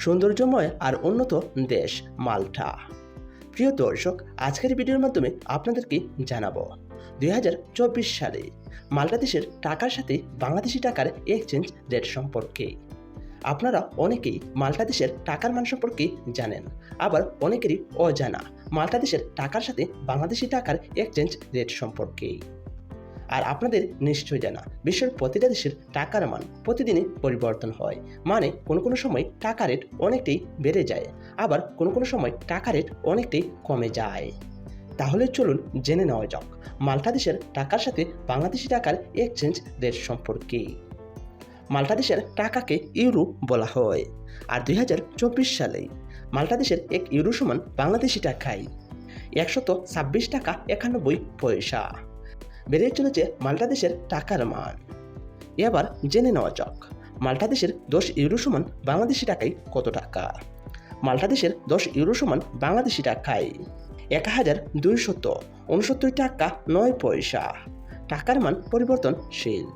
সৌন্দর্যময় আর উন্নত দেশ, মাল্টা। প্রিয় দর্শক, আজকের ভিডিওর মাধ্যমে আপনাদেরকে জানাব, দুই হাজার চব্বিশ সালে মাল্টা দেশের টাকার সাথে বাংলাদেশি টাকার এক্সচেঞ্জ রেট সম্পর্কে। আপনারা অনেকেই মাল্টা দেশের টাকার মান সম্পর্কে জানেন, আবার অনেকেরই অজানা মাল্টা দেশের টাকার সাথে বাংলাদেশি টাকার এক্সচেঞ্জ রেট সম্পর্কে। আর আপনাদের নিশ্চয় জানা, বিশ্বের প্রতিটা দেশের টাকার মান প্রতিদিনই পরিবর্তন হয়। মানে কোনো কোনো সময় টাকা রেট অনেকটাই বেড়ে যায়, আবার কোনো কোনো সময় টাকা রেট অনেকটাই কমে যায়। তাহলে চলুন জেনে নেওয়া যাক, মাল্টা দেশের টাকার সাথে বাংলাদেশি টাকার এক্সচেঞ্জ রেট সম্পর্কে। মাল্টা দেশের টাকাকে ইউরো বলা হয়, আর দুই হাজার চব্বিশ সালে মাল্টা দেশের এক ইউরো সমান বাংলাদেশি টাকায়, একশত ছাব্বিশ টাকা একানব্বই পয়সা। বেড়ে চলেছে মাল্টা দেশের টাকার মান। এবার জেনে নেওয়া যাক, মাল্টা দেশের দশ ইউরো সমান বাংলাদেশি টাকায় কত টাকা? মাল্টা দেশের দশ ইউরো সমান বাংলাদেশি টাকায় এক হাজার দুইশত উনসত্তর টাকা নয় পয়সা। টাকার মান পরিবর্তনশীল।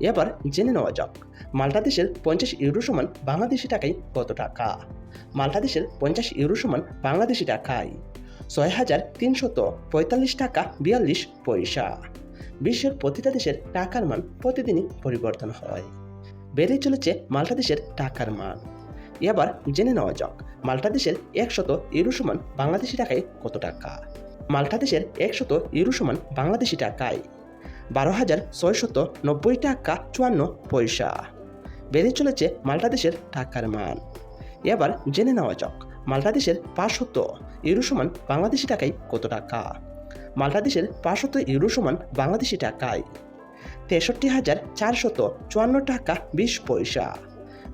এবার জেনে নেওয়া যাক, মাল্টা দেশের পঞ্চাশ ইউরো সমান বাংলাদেশি টাকায় কত টাকা? মাল্টা দেশের পঞ্চাশ ইউরো সমান বাংলাদেশি টাকায় ছয় হাজার তিনশত পঁয়তাল্লিশ টাকা বিয়াল্লিশ পয়সা। বিশ্বের প্রতিটা দেশের টাকার মান প্রতিদিনই পরিবর্তন হয়। বেড়ে চলেছে মাল্টা দেশের টাকার মান। এবার জেনে নেওয়া যাক, মাল্টা দেশের একশত ইউরো সমান বাংলাদেশি টাকায় কত টাকা? মাল্টা দেশের একশত ইউরো সমান বাংলাদেশি টাকায় বারো হাজার ছয়শত নব্বই টাকা চুয়ান্ন পয়সা। বেড়ে চলেছে মাল্টা দেশের টাকার মান। এবার জেনে নেওয়া যাক, মাল্টা দেশের পাঁচশত ইউরো সমান বাংলাদেশি টাকায় কত টাকা? মাল্টা দেশের পাঁচশত ইউরো সমান বাংলাদেশি টাকায়। তেষট্টি হাজার চারশত চুয়ান্ন টাকা বিশ পয়সা।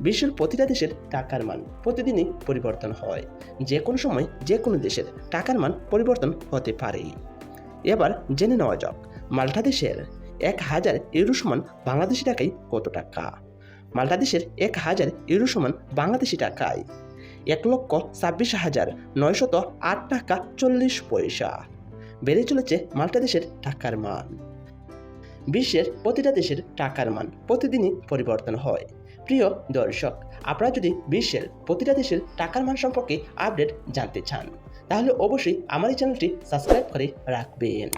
বিশ্বের প্রতিটা দেশের টাকার মান প্রতিদিনই পরিবর্তন হয়। যে কোনো সময় যে কোনো দেশের টাকার মান পরিবর্তন হতে পারে। এবার জেনে নেওয়া যাক মাল্টা দেশের এক হাজার ইউরো সমান বাংলাদেশি টাকায় কত টাকা? মাল্টা দেশের এক হাজার ইউরো সমান বাংলাদেশি টাকায় এক লক্ষ ছাব্বিশ হাজার নয়শত আট টাকা চল্লিশ পয়সা। বেড়ে চলেছে মাল্টা দেশের টাকার মান। বিশ্বের প্রতিটা দেশের টাকার মান প্রতিদিনই পরিবর্তন হয়। প্রিয় দর্শক, আপনারা যদি বিশ্বের প্রতিটা দেশের টাকার মান সম্পর্কে আপডেট জানতে চান, তাহলে অবশ্যই আমার এই চ্যানেলটি সাবস্ক্রাইব করে রাখবেন।